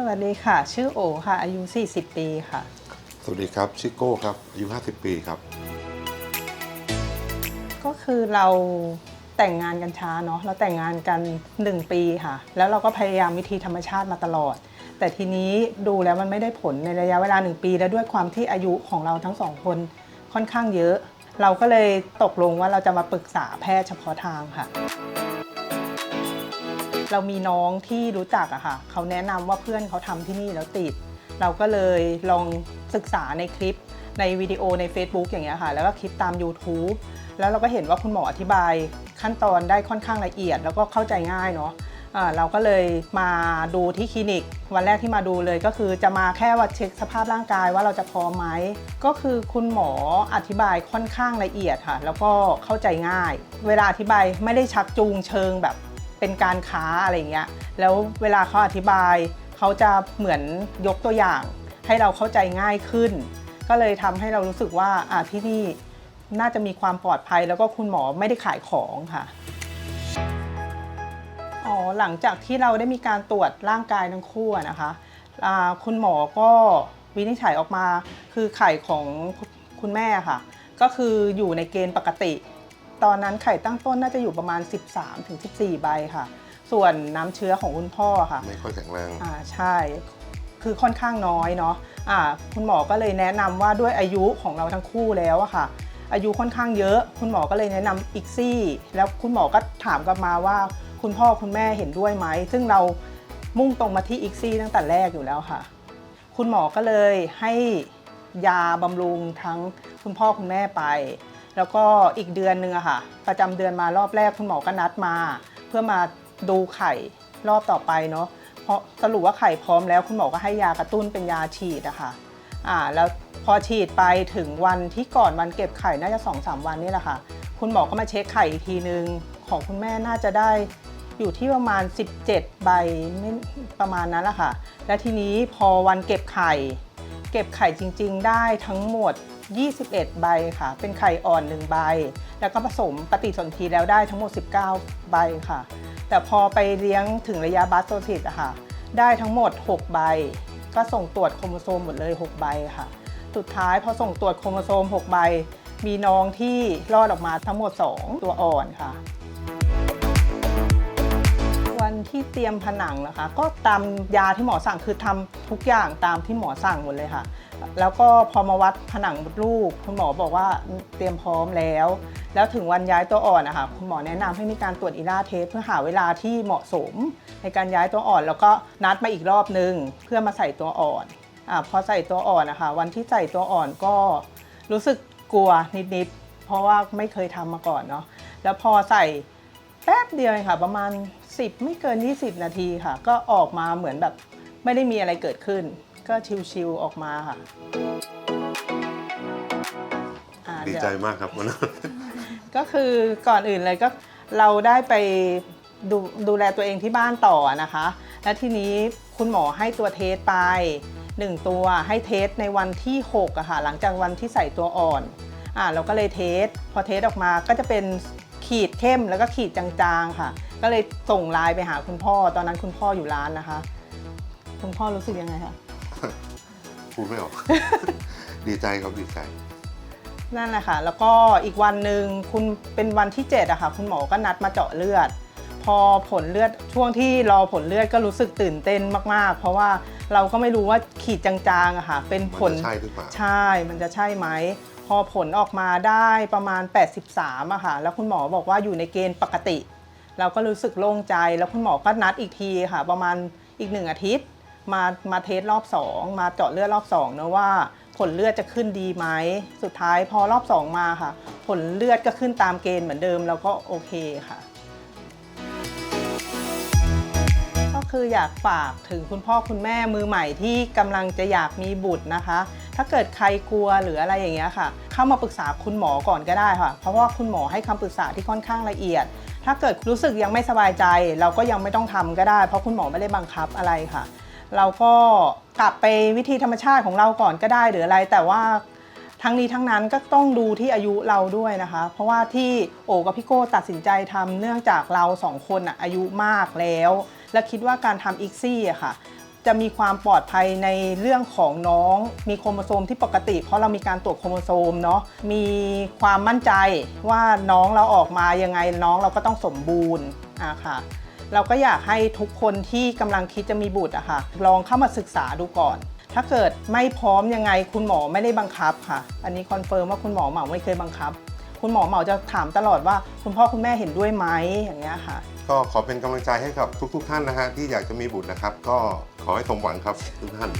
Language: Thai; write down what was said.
สวัสดีค่ะ ชื่อโอค่ะ อายุ 40 ปีค่ะ สวัสดีครับชิโก้ครับอายุ 50 ปีครับ ก็คือเราแต่งงานกันช้าเนาะเราแต่งงานกัน 1 ปีค่ะ แล้วเราก็พยายามวิธีธรรมชาติมาตลอด แต่ทีนี้ดูแล้วมันไม่ได้ผลในระยะเวลา 1 ปี แล้วด้วยความที่อายุของเราทั้งสองคนค่อนข้างเยอะ เราก็เลยตกลงว่าเราจะมาปรึกษาแพทย์เฉพาะทางค่ะ เรามีน้องที่รู้จักอะค่ะเขาแนะนำว่าเพื่อนเขาทำที่นี่แล้วติด เราก็เลยลองศึกษาในคลิปในวิดีโอใน Facebook อย่างเงี้ยค่ะ แล้วก็คลิปตาม YouTube แล้วเราก็เห็นว่าคุณหมออธิบายขั้นตอนได้ค่อนข้างละเอียด แล้วก็เข้าใจง่ายเนาะเราก็เลยมาดูที่คลินิก วันแรกที่มาดูเลยก็คือจะมาแค่ว่าเช็คสภาพร่างกายว่าเราจะพร้อมไหมก็คือคุณหมออธิบายค่อนข้างละเอียดค่ะ แล้วก็เข้าใจง่าย เวลาอธิบายไม่ได้ชักจูงเชิงแบบ เป็นการค้าอะไรอย่างเงี้ยแล้วเวลาเขาอธิบาย เขาจะเหมือนยกตัวอย่าง ให้เราเข้าใจง่ายขึ้น ก็เลยทำให้เรารู้สึกว่าอ่าที่นี่น่าจะมีความปลอดภัย แล้วก็คุณหมอไม่ได้ขายของค่ะอ๋อหลังจากที่เราได้มีการตรวจร่างกายทั้งคู่นะคะคุณหมอก็วินิจฉัยออกมาคือไข่ของคุณแม่ค่ะ ก็คืออยู่ในเกณฑ์ปกติ ตอนนั้นไข่ตั้งต้นน่าจะอยู่ประมาณ 13-14 ใบค่ะ ส่วนน้ำเชื้อของคุณพ่อค่ะ ไม่ค่อยแข็งแรงอ่าใช่ คือค่อนข้างน้อยเนาะอ่าคุณหมอก็เลยแนะนำว่าด้วยอายุของเราทั้งคู่แล้วอะค่ะ อายุค่อนข้างเยอะ คุณหมอก็เลยแนะนำอีกซี่ แล้วคุณหมอก็ถามกลับมาว่า คุณพ่อคุณแม่เห็นด้วยไหม ซึ่งเรามุ่งตรงมาที่อีกซี่ตั้งแต่แรกอยู่แล้วค่ะ คุณหมอก็เลยให้ยาบำรุงทั้งคุณพ่อคุณแม่ไป แล้วก็อีกเดือนหนึ่งอะค่ะ ประจำเดือนมารอบแรกคุณหมอก็นัดมา เพื่อมาดูไข่รอบต่อไปเนาะเพราะสรุปว่าไข่พร้อมแล้ว คุณหมอก็ให้ยากระตุ้นเป็นยาฉีดอะค่ะอ่าแล้วพอฉีดไปถึงวันที่ก่อนวันเก็บไข่น่าจะ2อสวันนี่แหละค่ะ คุณหมอก็มาเช็คไข่อีกทีนึง ของคุณแม่น่าจะได้อยู่ที่ประมาณ 17 ใบไม่ประมาณนั้นแหละค่ะ และทีนี้พอวันเก็บไข่ ก็บไข่จริง ๆ ได้ทั้งหมด 21 ใบค่ะ เป็นไข่อ่อน 1 ใบ แล้วก็ผสมปฏิสนธิแล้วได้ทั้งหมด 19 ใบค่ะ แต่พอไปเลี้ยงถึงระยะบัสโซซิสอะค่ะ ได้ทั้งหมด 6 ใบ ก็ส่งตรวจโครโมโซมหมดเลย 6 ใบค่ะ สุดท้ายพอส่งตรวจโครโมโซม 6 ใบ มีน้องที่รอดออกมาทั้งหมด 2 ตัวอ่อนค่ะ ที่เตรียมผนังนะคะ ก็ตามยาที่หมอสั่งคือทำทุกอย่างตามที่หมอสั่งหมดเลยค่ะ แล้วก็พอมาวัดผนังมดลูก คุณหมอบอกว่าเตรียมพร้อมแล้ว แล้วถึงวันย้ายตัวอ่อนนะคะคุณหมอแนะนำให้มีการตรวจอีล่าเทสเพื่อหาเวลาที่เหมาะสม ในการย้ายตัวอ่อน แล้วก็นัดมาอีกรอบนึง เพื่อมาใส่ตัวอ่อนอาพอใส่ตัวอ่อนนะคะ วันที่ใส่ตัวอ่อนก็รู้สึกกลัวนิดๆเพราะว่าไม่เคยทำมาก่อนเนาะแล้วพอใส่แป๊บเดียวเองค่ะ ประมาณ 10 ไม่เกิน 20 นาทีค่ะ ก็ออกมาเหมือนแบบไม่ได้มีอะไรเกิดขึ้น ก็ชิวๆออกมาค่ะอ่าดีเยว ใจมากครับวันนั้น ก็คือก่อนอื่นเลยก็เราได้ไปดูดูแลตัวเองที่บ้านต่อนะคะ และทีนี้คุณหมอให้ตัวเทสไป 1 ตัวให้เทสในวันที่6อะค่ะหลังจากวันที่ใส่ตัวอ่อนอ่าเราก็เลยเทสพอเทสออกมาก็จะเป็นขีดเข้มแล้วก็ขีดจางๆค่ะ ก็เลยส่งไลน์ไปหาคุณพ่อ ตอนนั้นคุณพ่ออยู่ร้านนะคะ คุณพ่อรู้สึกยังไงคะ พูดไม่ออก ดีใจครับดีใจ นั่นแหละค่ะ แล้วก็อีกวันหนึ่งคุณเป็นวันที่7อะค่ะ คุณหมอก็นัดมาเจาะเลือด พอผลเลือดช่วงที่รอผลเลือดก็รู้สึกตื่นเต้นมาก ๆ เพราะว่าเราก็ไม่รู้ว่าขีดจางๆอะค่ะ เป็นผลมันจะใช่หรือเปล่า ใช่ มันจะใช่ไหม พอผลออกมาได้ประมาณ 83อะค่ะ แล้วคุณหมอบอกว่าอยู่ในเกณฑ์ปกติ เราก็รู้สึกโล่งใจแล้วคุณหมอก็นัดอีกทีค่ะ ประมาณอีกหนึ่งอาทิตย์ มามาเทสรอบ 2 มาเจาะเลือดรอบ2นะว่าผลเลือดจะขึ้นดีไหม สุดท้ายพอรอบ 2 มาค่ะ ผลเลือดก็ขึ้นตามเกณฑ์เหมือนเดิมแล้วก็โอเคค่ะ ก็คืออยากฝากถึงคุณพ่อคุณแม่มือใหม่ที่กำลังจะอยากมีบุตรนะคะ ถ้าเกิดใครกลัวหรืออะไรอย่างเงี้ยค่ะ เข้ามาปรึกษาคุณหมอก่อนก็ได้ค่ะ เพราะว่าคุณหมอให้คำปรึกษาที่ค่อนข้างละเอียด ถ้าเกิดรู้สึกยังไม่สบายใจ เราก็ยังไม่ต้องทำก็ได้ เพราะคุณหมอไม่ได้บังคับอะไรค่ะ เราก็กลับไปวิธีธรรมชาติของเราก่อนก็ได้หรืออะไร แต่ว่าทั้งนี้ทั้งนั้นก็ต้องดูที่อายุเราด้วยนะคะ เพราะว่าที่โอกับพี่โก้ตัดสินใจทำเนื่องจากเราสองคนอะอายุมากแล้ว และคิดว่าการทำอีกซี่อะค่ะ จะมีความปลอดภัยในเรื่องของน้อง มีโครโมโซมที่ปกติ เพราะเรามีการตรวจโครโมโซมเนาะมีความมั่นใจว่าน้องเราออกมายังไงน้องเราก็ต้องสมบูรณ์อะค่ะเราก็อยากให้ทุกคนที่กำลังคิดจะมีบุตรอะค่ะลองเข้ามาศึกษาดูก่อน ถ้าเกิดไม่พร้อมยังไงคุณหมอไม่ได้บังคับค่ะ อันนี้คอนเฟิร์มว่าคุณหมอเหมาไม่เคยบังคับ คุณหมอเหมาจะถามตลอดว่า คุณพ่อคุณแม่เห็นด้วยไหมอย่างเงี้ยค่ะ ก็ขอเป็นกำลังใจให้กับทุก ๆ ท่านนะฮะที่อยากจะมีบุตรนะครับ ก็ขอให้สมหวังครับทุกท่าน